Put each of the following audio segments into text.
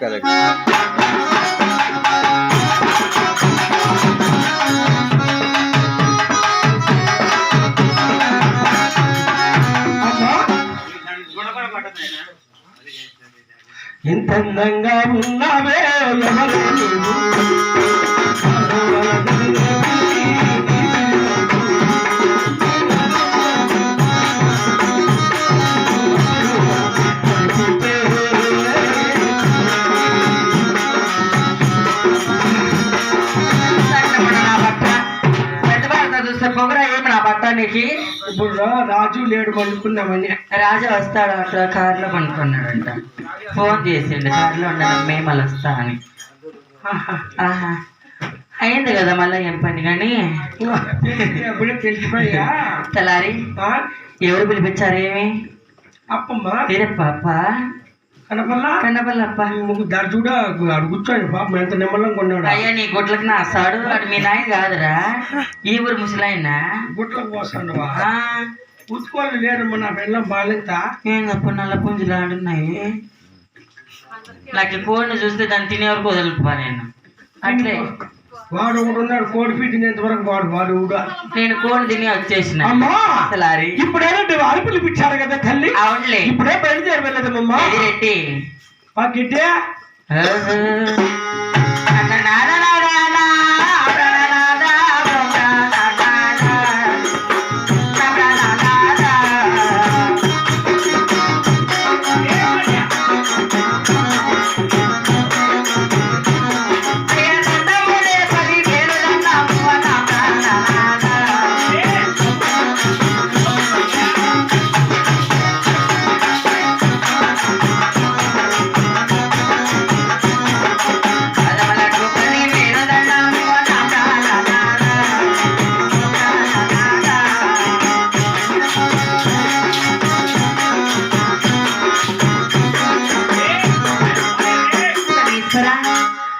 Correct ఎంత అందంగా ఉన్నావే ఎవరు పొగరా ఏమి నా బట్ట నీకు ఇప్పుడు రాజు లేడు పడుకున్నామని రాజా వస్తాడంట కారులో పనుకున్నాడంట ఫోన్ చేసిండు కారులో ఉన్నాను మేము మళ్ళీ వస్తా అని ఆహా. అయింది కదా మళ్ళీ ఏం పని కానీ? అప్పుడే తెలిసిపోయా? తెల్లారి. ఆ? ఎవరు పిలిపించారు ఏమి? అప్పమ్మ. వేరే పాప. కనపల్లా? కన్నపల్లప్ప ముగ్గురు దారి చూడ అడు కూర్చోండి పాపం ఎంత నిమ్మలం కొన్నాడు అయ్యా నీ గుడ్లకు నా సాడు వాడు మీ నాయన కాదురా. ఈ ఊరు ముసలాయన? గుట్లకు పోస్తాడు ఉతుకోవాలి లేరమ్మ నా పెళ్ళం బాలింత ఏందప్ప నల్ల పుంజులు ఆడున్నాయి. నాకు కోడిని చూస్తే దాన్ని తినే వరకు వదులుపా నేను. అట్లే. వాడు ఒకడు ఉన్నాడు కోడి ఫీట్ తినేంత వరకు వాడు వాడు కూడా నేను కోడి తిని వచ్చేసిన. అమ్మా! తెల్లారి ఇప్పుడేనంటే అరుపులు పిచ్చారు కదా తల్లి. అవునులే. ఇప్పుడే బయలుదేరి వెళ్ళదమ్మమ్మ ఇది రెడ్డి పక్కిట్టే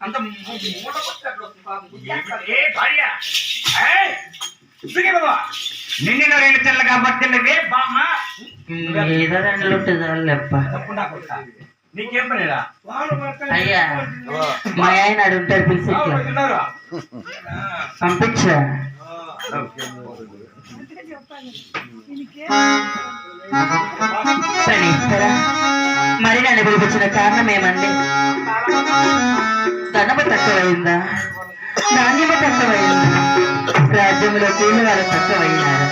అంత మూట బాబా నిన్న రెండు చెల్ల కాబట్టి ఏదో రెండు. నీకేం పనిరా? అయ్యా మా ఆయన అడుగుతారు పిలిచి పంపించా. మరి నన్ను పిలిపించిన కారణం ఏమండి? ధనము తక్కువైందా? నాణ్యము తక్కువైందా? రాజ్యంలో కూలి వాళ్ళు తక్కువైనారా?